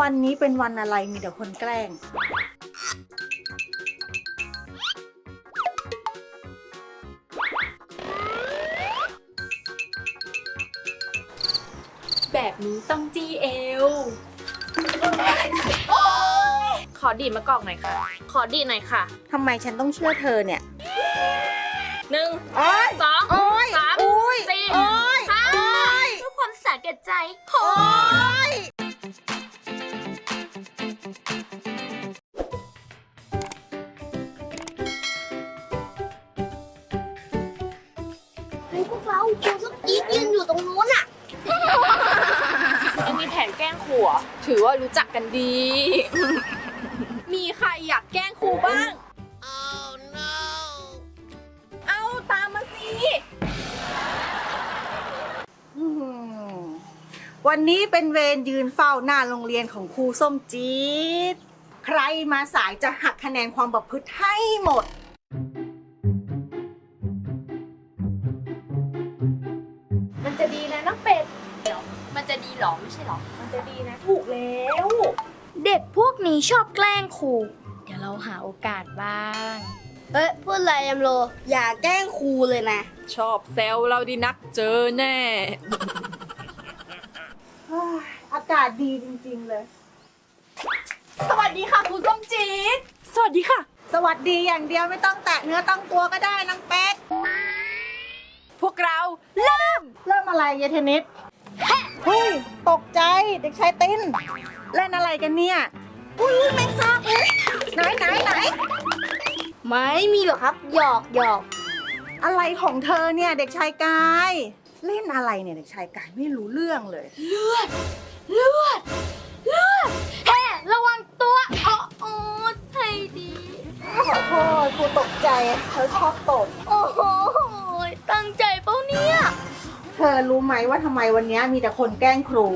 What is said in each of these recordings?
วันนี้เป็นวันอะไรมีแต่คนแกล้ง แบบนี้ต้องจี้เอว ขอดีดมะกอกหน่อยค่ะ ขอดีดหน่อยค่ะทำไมฉันต้องเชื่อเธอเนี่ยหนึ่งโอ๊ย สอง อยากแกล้งครูบ้างเอาตามมาสิอืมวันนี้เป็นเวรยืนเฝ้าหน้าโรงเรียนของครูส้มจี๊ด ใครมาสายจะหักคะแนนความประพฤติให้หมด มันจะดีนะน้องเป็ดเดี๋ยวมันจะดีหรอไม่ใช่หรอ มันจะดีนะ ถูกแล้ว เด็กพวกนี้ชอบแกล้งครู เดี๋ยวเราหาโอกาสบ้าง เอ้ยพูดอะไรยมโล อย่าแกล้งครูเลยนะ ชอบแซวเราดีนักเจอแน่เฮ้ยอากาศดีจริง ๆ เลย สวัสดีค่ะครูส้มจี๊ดสวัสดีค่ะ สวัสดีอย่างเดียวไม่ต้องแตะเนื้อต้องตัวก็ได้นางเป็ดพวกเราเริ่ม เริ่มอะไรเยเทนนิสเฮ้ยตกใจเด็กชายตินเล่นอะไรกันเนี่ย อุ้ยอุ้ยแมงสาบอุ้ยไหนไหนไหนไม่มีหรอกครับหยอกหยอกอะไรของเธอเนี่ยเด็กชายกาย เล่นอะไรเนี่ยเด็กชายกายไม่รู้เรื่องเลย เลือด เลือดแฮ่ระวังตัวอ๋อโอ้ให้ดีขอโทษครูตกใจเธอชอบตดโอ้โหตั้งใจเปล่าเนี่ย เธอรู้ไหมว่าทำไมวันนี้มีแต่คนแกล้งครู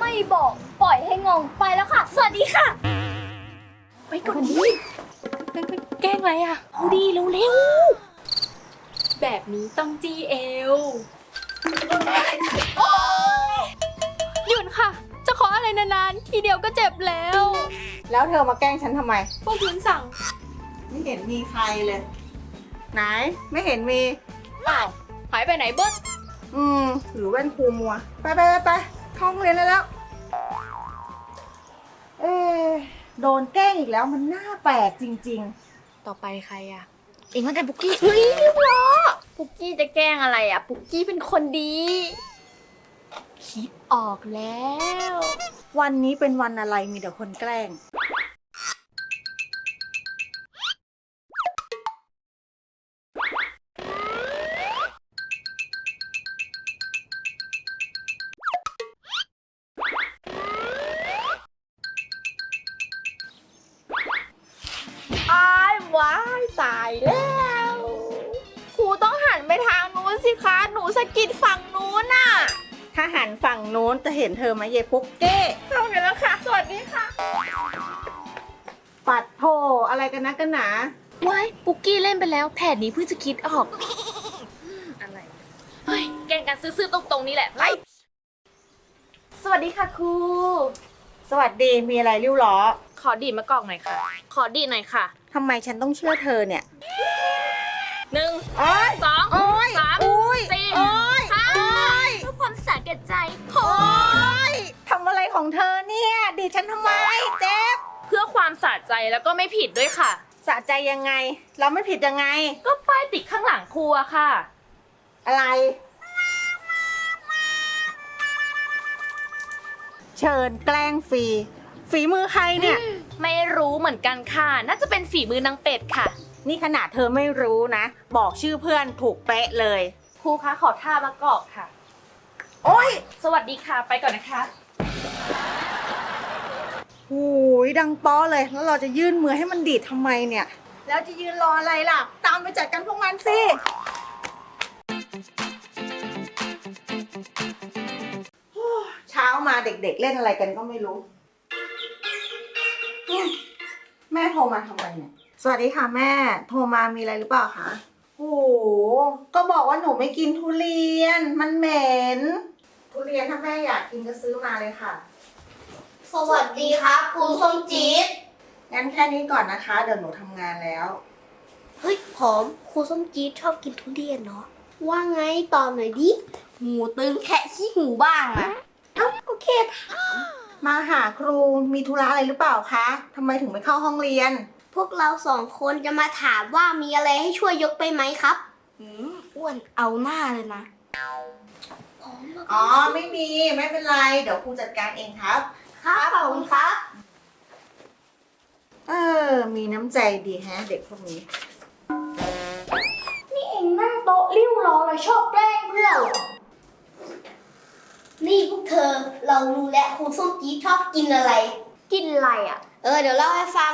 ไม่บอกปล่อยให้งงไปแล้วค่ะ สวัสดีค่ะ ไปก่อนดิแกล้งอะไรอะ เอาดีเร็วๆ แบบนี้ต้องจี้เอวหยุดค่ะ จะขออะไรนานๆ ทีเดียวก็เจ็บแล้ว แล้วเธอมาแกล้งฉันทำไม พวกคุณสั่ง ไม่เห็นมีใครเลย ไหน ไม่เห็นมีอ้าวหายไปไหนเบิ้ลอืมหรือแว่นครูมัว ไปไปไปไปเข้าห้องเรียนได้แล้ว เอ๊ะ โดนแกล้งอีกแล้วมันน่าแปลกจริง ต่อไปใครอะเองแล้วกันปุกกี้เฮ้ยเรียบร้อยปุกกี้จะแกล้งอะไรอะ ปุกกี้เป็นคนดี คิดออกแล้ว ๆ วันนี้เป็นวันอะไรมีแต่คนแกล้ง สิคะ หนูสะกิดฝั่งนู้นน่ะ ถ้าหันฝั่งโน้นจะเห็นเธอไหมเยพุกเก้เข้ากันแล้วค่ะ สวัสดีค่ะ ปัดโทอะไรกันนะกันหนา ว้ายปุกกี้เล่นไปแล้ว แผนนี้เพิ่งจะคิดออก อะไร เฮ้ย แกล้งกันซื่อๆตรงๆนี้แหละไปสวัสดีค่ะครู สวัสดีมีอะไรริ้วล้อขอดีดมะกอกหน่อยค่ะ ขอดีดหน่อยค่ะ ทำไมฉันต้องเชื่อเธอเนี่ย หนึ่งโอ๊ยสองโอ๊ยสามโอ๊ยสี่โอ๊ยห้าโอ๊ยเพื่อความสาแก่ใจโโอ๊ยทำอะไรของเธอเนี่ยดีดฉันทำไมเจ๊บเพื่อความสะใจแล้วก็ไม่ผิดด้วยค่ะ สะใจยังไง เราไม่ผิดยังไง ก็ป้ายติดข้างหลังครัวค่ะ อะไร เชิญแกล้งฟรีฝีมือใครเนี่ย ไม่รู้เหมือนกันค่ะ น่าจะเป็นฝีมือนางเป็ดค่ะ นี่ขนาดเธอไม่รู้นะ บอกชื่อเพื่อนถูกเป๊ะเลย ครูคะขอท่ามะกอกค่ะ โอ๊ยสวัสดีค่ะไปก่อนนะคะ หูยดังป้อเลย แล้วเราจะยื่นมือให้มันดีดทำไมเนี่ย แล้วจะยืนรออะไรล่ะ ตามไปจัดการพวกมันสิโอ้เช้ามาเด็กๆเล่นอะไรกันก็ไม่รู้อืมแม่โทรมาทำไมเนี่ย สวัสดีค่ะแม่ โทรมามีอะไรหรือเปล่าคะโอ้โหก็บอกว่าหนูไม่กินทุเรียน มันเหม็น ทุเรียนถ้าแม่อยากกินก็ซื้อมาเลยค่ะ สวัสดีครับครูส้มจี๊ดงั้นแค่นี้ก่อนนะคะ เดี๋ยวหนูทำงานแล้ว เฮ้ยผอมครูส้มจี๊ดชอบกินทุเรียนเนาะว่าไงตอบหน่อยดิหูตึงแค่ขี้หูบ้างอะเอ้าก็แค่ถามมาหาครูมีธุระอะไรหรือเปล่าคะทำไมถึงไม่เข้าห้องเรียน พวกเราสองคนจะมาถามว่ามีอะไรให้ช่วยยกไปไหมครับอืมอ้วนเอาหน้าเลยนะผอมมากอ๋อไม่มีไม่เป็นไร เดี๋ยวครูจัดการเองครับ ครับขอบคุณครับ เออ มีน้ำใจดีแฮะ เด็กพวกนี้ นี่เองนั่งโต๊ะริ้วล้อเลยชอบแกล้งเพื่อนเหรอนี่พวกเธอเรารู้แล้วครูส้มจี๊ดชอบกินอะไร กินอะไรอะ เออเดี๋ยวเล่าให้ฟัง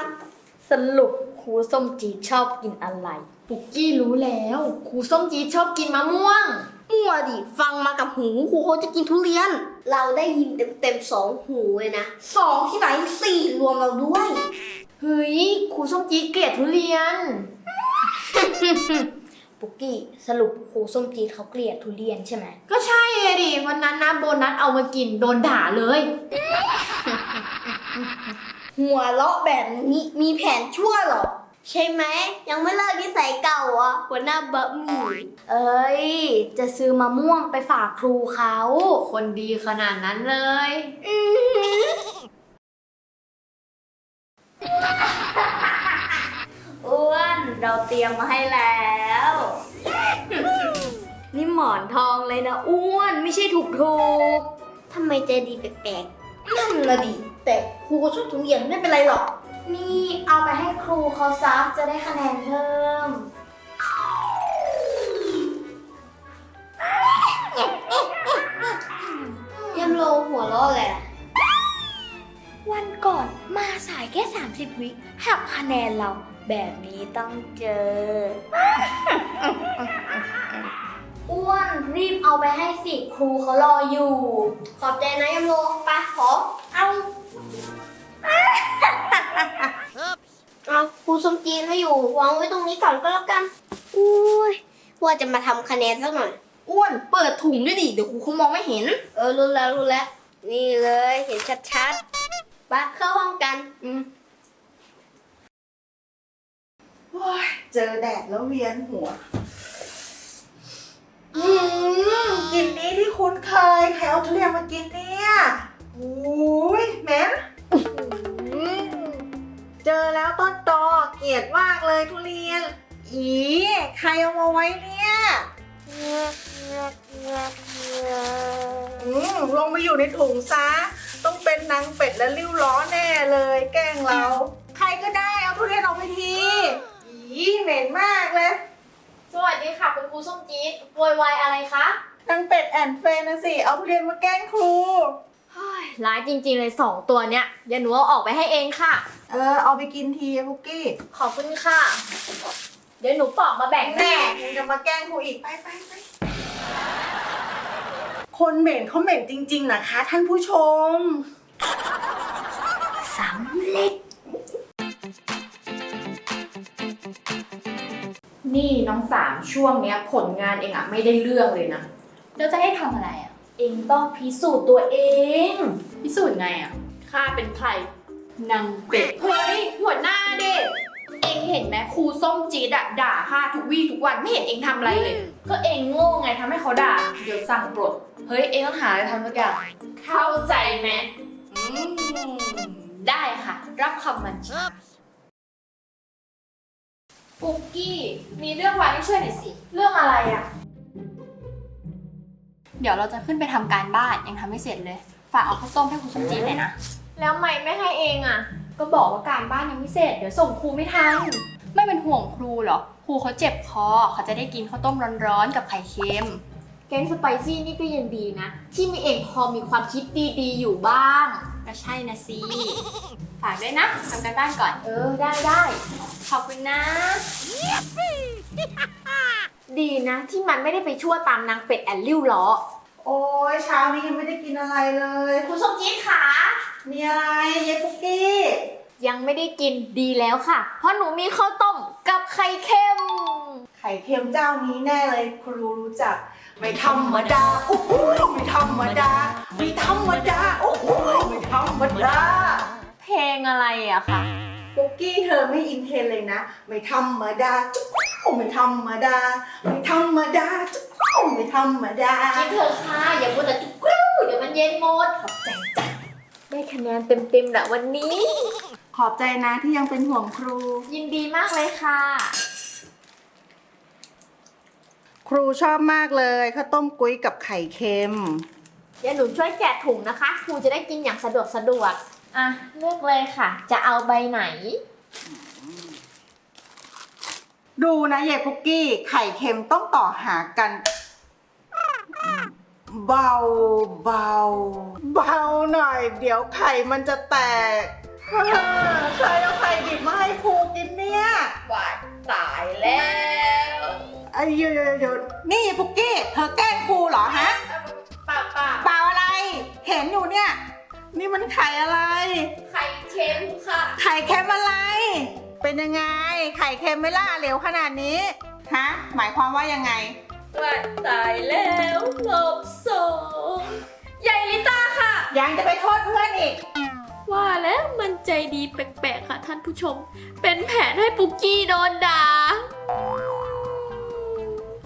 สรุปครูส้มจีดชอบกินอะไร ปุกกี้รู้แล้วครูส้มจี๊ดชอบกินมะม่วง มั่วดิ ฟังมากับหูครูเขาจะกินทุเรียน เราได้ยินเต็มๆสองหูเลยนะสองที่ไหนสี่รวมเราด้วย เฮ้ยครูส้มจี๊ดเกลียดทุเรียน ปุกกี้สรุปครูส้มจีดเขาเกลียดทุเรียนใช่ไหมก็ใช่เลยดิวันนั้นนะโบนัสเอามากินโดนด่าเลย หัวเลาะแบบนี้มีแผนชั่วเหรอ ใช่ไหม ยังไม่เลิกนิสัยเก่าอะหัวหน้าบะหมี่เอ้ย จะซื้อมะม่วงไปฝากครูเขา คนดีขนาดนั้นเลย อ้วนเราเตรียมมาให้แล้ว นี่หมอนทองเลยนะอ้วนไม่ใช่ถูกถูกทำไมใจดีแปลกๆ นั่นละดิ แต่ครูก็ชอบทุเรียนไม่เป็นไรหรอก นี่เอาไปให้ครูเขาซักจะได้คะแนนเพิ่มยำโลหัวเราะแหละวันก่อนมาสายแค่ 30 วิหักคะแนนเราแบบนี้ต้องเจอ อ้วนรีบเอาไปให้สิครูเขารออยู่ ขอบใจนะยำโลไปขอเอาเอาครูสมจีนให้อยู่วางไว้ตรงนี้ก่อนก็แล้วกันอุ้ยว่าจะมาทำคะแนนสักหน่อย อ้วนเปิดถุงด้วยดิเดี๋ยวครูคงมองไม่เห็น เออรู้แล้วรู้แล้ว นี่เลยเห็นชัดๆไปเข้าห้องกัน อืมว้ายเจอแดดแล้วเวียนหัว อืมกลิ่นนี้ที่คุ้นเคยใครเอาทุเรียนมากินเนี่ยอุ้ยเหม็นเจอแล้วต้นตอเกลียดมากเลยทุเรียน อีใครเอามาไว้เนี่ยอืมลงมาอยู่ในถุงซะ ต้องเป็นนางเป็ดและริ้วล้อแน่เลย แกล้งเรา ใครก็ได้เอาทุเรียนออกไปที อีเหม็นมากเลย สวัสดีค่ะคุณครูส้มจี๊ดโวยวายอะไรคะนางเป็ดแอนเฟนนะสิ เอาทุเรียนมาแกล้งครูร้ายจริงๆเลยสองตัวเนี้ยเดี๋ยวหนูเอาออกไปให้เองค่ะ เออ เอาไปกินทีอะพุกกี้ขอบคุณค่ะ เดี๋ยวหนูปอกมาแบ่งแน่แม่ มึงจะมาแกล้งครูอีก ไปไปไปคนเหม็นเขาเหม็นจริง ๆ นะคะ ท่านผู้ชม สำเร็จ นี่น้องสามช่วงเนี้ยผลงานเองอะไม่ได้เรื่องเลยนะ แล้วจะให้ทำอะไรอะ เองต้องพิสูจน์ตัวเอง พิสูจน์ไงอะข้าเป็นใครนางเป็ด เฮ้ย หัวหน้าเด็กเองเห็นไหมครูส้มจี๊ดอะด่าข้าทุกวี่ทุกวันไม่เห็นเองทำอะไรเลย ก็เองโง่ไงทำให้เขาด่า เดี๋ยวสั่งปลด เฮ้ย เองต้องหาอะไรทำสักอย่าง เข้าใจไหมอืมได้ค่ะ รับคำมันชา ปุกกี้ มีเรื่องวานให้ช่วยหน่อยสิ เรื่องอะไรอะเดี๋ยวเราจะขึ้นไปทำการบ้านยังทำไม่เสร็จเลย ฝากเอาข้าวต้มให้ครูสมจีนเลยนะ แล้วไม่ไม่ให้เองอะก็บอกว่าการบ้านยังไม่เสร็จ เดี๋ยวส่งครูไม่ทัน ไม่เป็นห่วงครูเหรอ ครูเขาเจ็บคอเขาจะได้กินข้าวต้มร้อนๆกับไข่เค็ม แกงสไปซี่นี่ก็ยังดีนะ ที่มีเองพอมีความคิดดีๆอยู่บ้าง ก็ใช่นะสิ ฝากด้วยนะทำการบ้านก่อน เออ ได้ได้ ขอบคุณนะ ดีนะที่มันไม่ได้ไปชั่วตามนางเป็ดแอนริ้วล้อ โอ้ยเช้านี้ยังไม่ได้กินอะไรเลย คุณส้มจี๊ดขา มีอะไรเยปุกกี้ ยังไม่ได้กินดีแล้วค่ะ เพราะหนูมีข้าวต้มกับไข่เค็ม ไข่เค็มเจ้านี้แน่เลยครูรู้จัก ไม่ธรรมดาโอ้โหไม่ธรรมดา ไม่ธรรมดาโอ้โหไม่ธรรมดาเพลง อะไรอะคะปุกกี้เธอไม่อินเทรนด์เลยนะ ไม่ธรรมดาจุ๊บไม่ธรรมดา ไม่ธรรมดาจุ๊บไม่ธรรมดากินเถอะค่ะ อย่าพูดแต่จุกกรูเดี๋ยวมันเย็นหมดขอบใจจ้ะได้คะแนนเต็มๆแหละวันนี้ ขอบใจนะที่ยังเป็นห่วงครู ยินดีมากเลยค่ะ ครูชอบมากเลยข้าวต้มกุ้ยกับไข่เค็ม เดี๋ยวหนูช่วยแกะถุงนะคะ ครูจะได้กินอย่างสะดวกสะดวก อะเลือกเลยค่ะ จะเอาใบไหน ดูนะเยายปุกกี้ ไข่เค็มต้องต่อหากัน เบาเบาเบาหน่อย เดี๋ยวไข่มันจะแตกฮ่าใครเอาไข่ดิบมาให้ครูกินเนี่ย หวานตายแล้วไอ้เดี๋ยวเดี๋ยวเดี๋ยวนี่ยายปุกกี้ เธอแกล้งครูเหรอฮะป่าป่าเปล่าอะไร เห็นอยู่เนี่ย นี่มันไข่อะไร ไข่เค็มค่ะ ไข่เค็มอะไร เป็นยังไง ไข่เค็มไม่ล่าเหลวขนาดนี้ ฮะ หมายความว่ายังไงหวานตายแล้วลบสองใหญ่ลิต้าค่ะ ยังจะไปโทษเพื่อนอีก ว่าแล้วมันใจดีแปลกๆค่ะท่านผู้ชม เป็นแผนให้ปุกกี้โดนด่า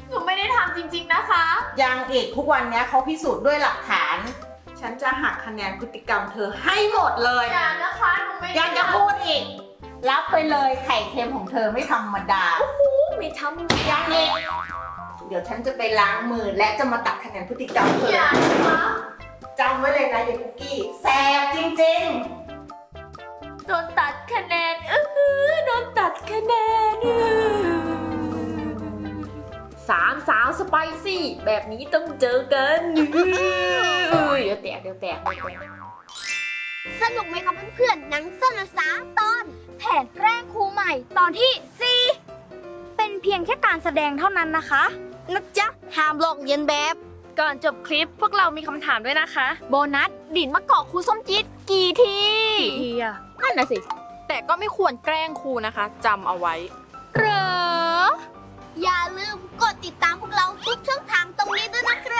หนูไม่ได้ทำจริงๆนะคะ ยังอีกทุกวันเนี้ยเขาพิสูจน์ด้วยหลักฐาน ฉันจะหักคะแนนพฤติกรรมเธอให้หมดเลย อย่านะคะหนูไม่ได้ยังจะพูดอีก รับไปเลยไข่เค็มของเธอไม่ธรรมดาไม่ทำยังอีกเดี๋ยวฉันจะไปล้างมือและจะมาตัดคะแนนพฤติกรรมเธออย่านะคะจำไว้เลยนะยายคุกกี้แสบจริงโดนตัดคะแนนอื้อหือโดนตัดคะแนนอื้อ สามสาวสไปซี่ แบบนี้ต้องเจอกันอื้อเดี๋ยวแตกเดี๋ยวแตกเดี๋ยวแตกสนุกไหมครับเพื่อนๆหนังสั้นภาษาตอน แผนแกล้งครูใหม่ตอนที่ 4 เป็นเพียงแค่การแสดงเท่านั้นนะคะนะจ๊ะห้ามลอกเลียนแบบ ก่อนจบคลิปพวกเรามีคำถามด้วยนะคะ โบนัสดินมะกอกครูส้มจิ๊ดกี่ทีทีอะนั่นน่ะสิ แต่ก็ไม่ควรแกล้งครูนะคะจำเอาไว้เหรออย่าลืม ทุกช่องทางตรงนี้ด้วยนะครับ